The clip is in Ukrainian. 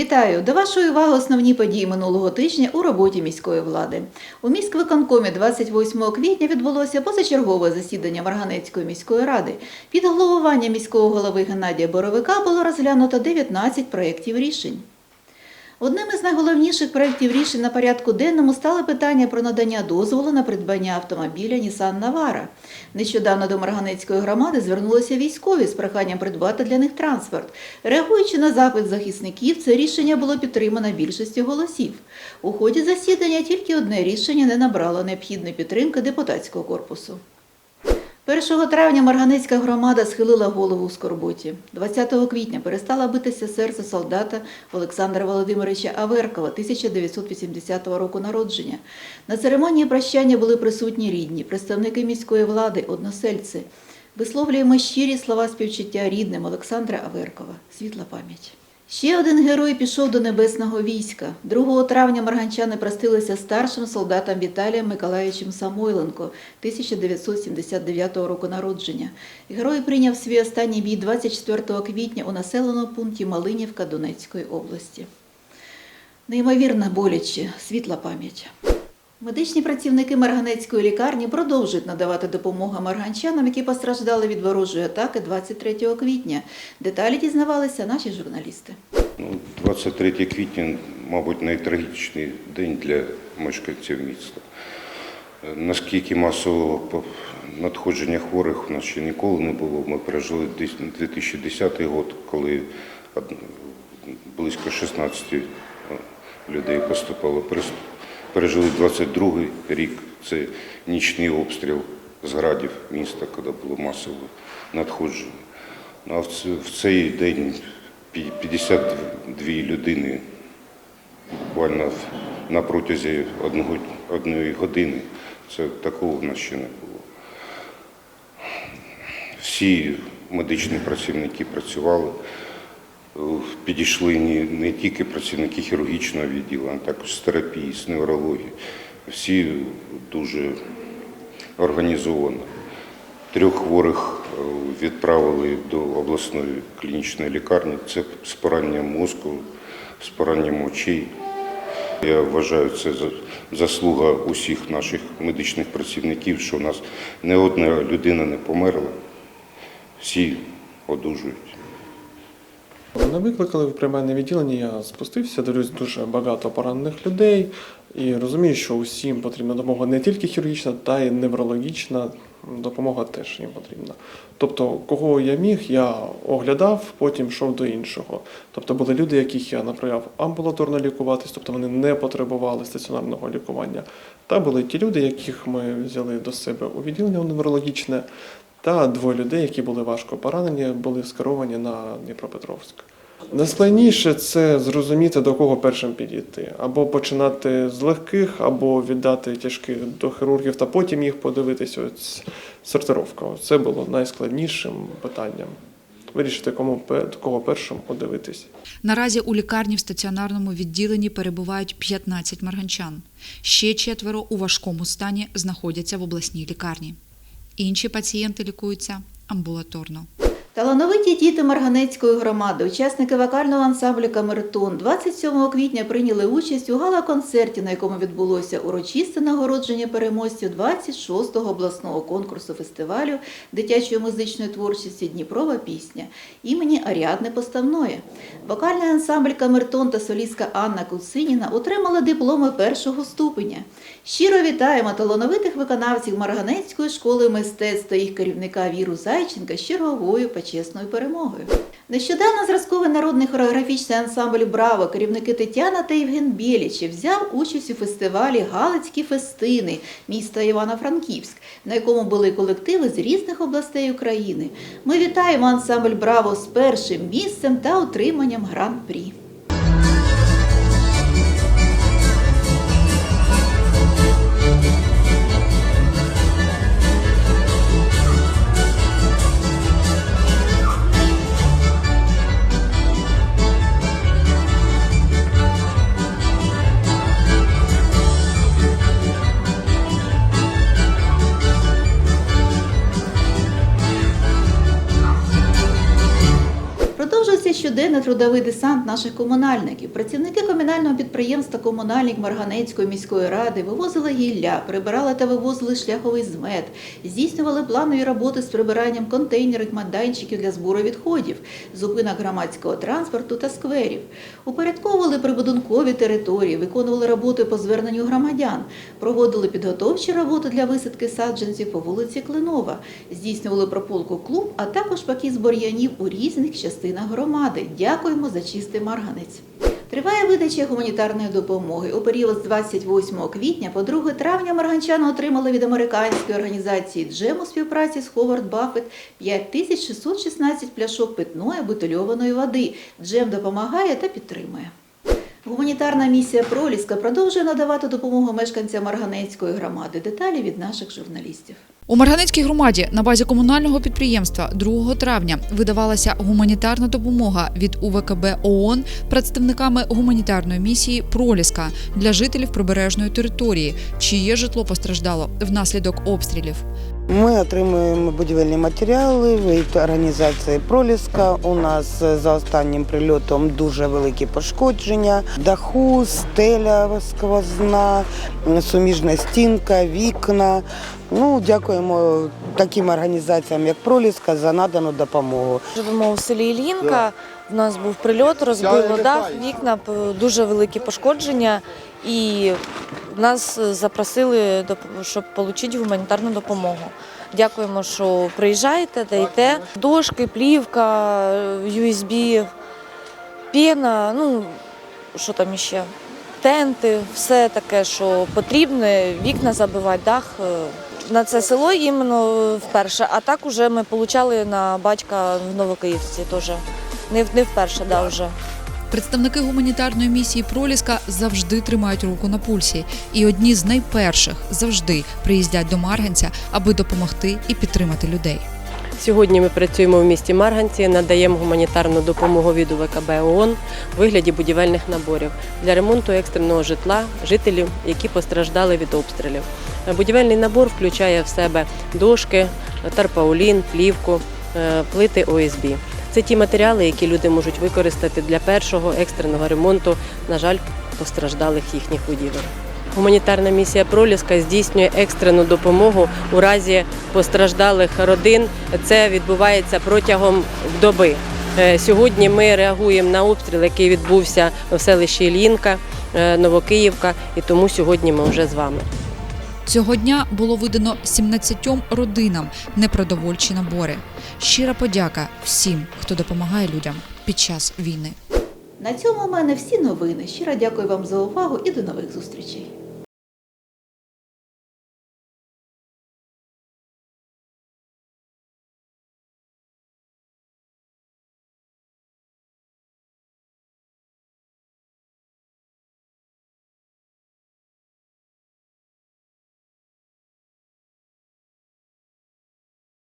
Вітаю! До вашої уваги основні події минулого тижня у роботі міської влади. У міськвиконкомі 28 квітня відбулося позачергове засідання Марганецької міської ради. Під головування міського голови Геннадія Боровика було розглянуто 19 проєктів рішень. Одним із найголовніших проєктів рішень на порядку денному стало питання про надання дозволу на придбання автомобіля Nissan Navara. Нещодавно до Марганецької громади звернулися військові з проханням придбати для них транспорт. Реагуючи на запит захисників, це рішення було підтримано більшістю голосів. У ході засідання тільки одне рішення не набрало необхідної підтримки депутатського корпусу. 1 травня Марганецька громада схилила голову у скорботі. 20 квітня перестала битися серце солдата Олександра Володимировича Аверкова 1980 року народження. На церемонії прощання були присутні рідні, представники міської влади, односельці. Висловлюємо щирі слова співчуття рідним Олександра Аверкова. Світла пам'ять. Ще один герой пішов до небесного війська. 2 травня марганчани простилися старшим солдатом Віталієм Миколаївичем Самойленко 1979 року народження. Герой прийняв свій останній бій 24 квітня у населеному пункті Малинівка Донецької області. Неймовірно боляче, світла пам'ять. Медичні працівники Марганецької лікарні продовжують надавати допомогу марганчанам, які постраждали від ворожої атаки 23 квітня. Деталі дізнавалися наші журналісти. Ну, 23 квітня, мабуть, найтрагічний день для мешканців міста. Е, Наскільки масового надходження хворих у нас ще ніколи не було. Ми пережили десь 2010 рік, коли близько 16 людей поступало. Перес- Пережили 22-й рік, це нічний обстріл з градів міста, коли було масове надходження. Ну, а в цей день 52 людини буквально на протязі одного, одної години. Це такого в нас ще не було. Всі медичні працівники працювали. Підійшли не, тільки працівники хірургічного відділу, а також з терапії, з неврології. Всі дуже організовано. Трьох хворих е, відправили до обласної клінічної лікарні. Це з пораненням мозку, з пораненням очей. Я вважаю, це заслуга усіх наших медичних працівників, що у нас не одна людина не померла, всі одужують. Мене викликали в приймальне відділення, я спустився, дивлюсь дуже багато поранених людей і розумію, що усім потрібна допомога не тільки хірургічна, та й неврологічна допомога теж їм потрібна. Тобто, кого я міг, я оглядав, потім йшов до іншого. Тобто були люди, яких я направляв амбулаторно лікуватись, тобто вони не потребували стаціонарного лікування. Та були ті люди, яких ми взяли до себе у відділення неврологічне, та двоє людей, які були важко поранені, були скеровані на Дніпропетровськ. Найскладніше це зрозуміти, до кого першим підійти, або починати з легких, або віддати тяжких до хірургів, та потім їх подивитися. Ось сортировка. Це було найскладнішим питанням. Вирішити, кому кого першим подивитись. Наразі у лікарні в стаціонарному відділенні перебувають 15 марганчан. Ще четверо у важкому стані знаходяться в обласній лікарні. Інші пацієнти лікуються амбулаторно. Талановиті діти Марганецької громади, учасники вокального ансамблю Камертон 27 квітня прийняли участь у гала-концерті, на якому відбулося урочисте нагородження переможців 26-го обласного конкурсу фестивалю дитячої музичної творчості Дніпрова пісня імені Аріадни Поставної. Вокальний ансамбль Камертон та солістка Анна Куциніна отримали дипломи першого ступеня. Щиро вітаємо талановитих виконавців Марганецької школи мистецтв та їх керівника Віру Зайченка з черговою почесною перемогою. Нещодавно зразковий народний хореографічний ансамбль Браво, керівники Тетяна та Євген Білічі взяв участь у фестивалі Галицькі фестини міста Івано-Франківськ, на якому були колективи з різних областей України. Ми вітаємо ансамбль Браво з першим місцем та отриманням гран-прі. Продовжується щоденний трудовий десант наших комунальників. Працівники комунального підприємства Комунальник Марганецької міської ради вивозили гілля, прибирали та вивозили шляховий змет, здійснювали планові роботи з прибиранням контейнерів, майданчиків для збору відходів, зупинок громадського транспорту та скверів. Упорядковували прибудинкові території, виконували роботи по зверненню громадян, проводили підготовчі роботи для висадки саджанців по вулиці Клинова, здійснювали прополку клуб, а також покіс бур'янів у різних частинах громади. Дякуємо за чистий марганець. Триває видача гуманітарної допомоги. У період з 28 квітня по 2 травня марганчани отримали від американської організації Джем у співпраці з Ховард Баффет 5616 пляшок питної бутильованої води. Джем допомагає та підтримує. Гуманітарна місія Проліска продовжує надавати допомогу мешканцям Марганецької громади. Деталі від наших журналістів. У Марганецькій громаді на базі комунального підприємства 2 травня видавалася гуманітарна допомога від УВКБ ООН представниками гуманітарної місії Проліска для жителів прибережної території, чиє житло постраждало внаслідок обстрілів. Ми отримуємо будівельні матеріали від організації Проліска. У нас за останнім прильотом дуже великі пошкодження. Даху, стеля сквозна, суміжна стінка, вікна. Ну, дякуємо таким організаціям, як Проліска, за надану допомогу. Живемо у селі Іллінка. У нас був прильот, розбило дах, вікна, дуже великі пошкодження. І нас запросили, доп- щоб отримати гуманітарну допомогу. Дякуємо, що приїжджаєте, даєте дошки, плівка, USB, пена, ну що там іще, тенти, все таке, що потрібне, вікна забивати, дах. е, На це село іменно вперше, а так уже ми отримали на батька в Новокиївці теж. Не, не вперше, да, вже. Представники гуманітарної місії Проліска завжди тримають руку на пульсі, і одні з найперших завжди приїздять до Марганця, аби допомогти і підтримати людей. Сьогодні ми працюємо в місті Марганці, надаємо гуманітарну допомогу від УВКБ ООН у вигляді будівельних наборів для ремонту екстреного житла жителів, які постраждали від обстрілів. Будівельний набор включає в себе дошки, тарпаулін, плівку, е, плити ОСБ. Це ті матеріали, які люди можуть використати для першого екстреного ремонту, на жаль, постраждалих їхніх будівель. Гуманітарна місія Проліска здійснює екстрену допомогу у разі постраждалих родин. Це відбувається протягом доби. Е, Сьогодні ми реагуємо на обстріл, який відбувся в селищі Іллінка, е, Новокиївка, і тому сьогодні ми вже з вами. Цього дня було видано 17 родинам непродовольчі набори. Щира подяка всім, хто допомагає людям під час війни. На цьому в мене всі новини. Щиро дякую вам за увагу і до нових зустрічей.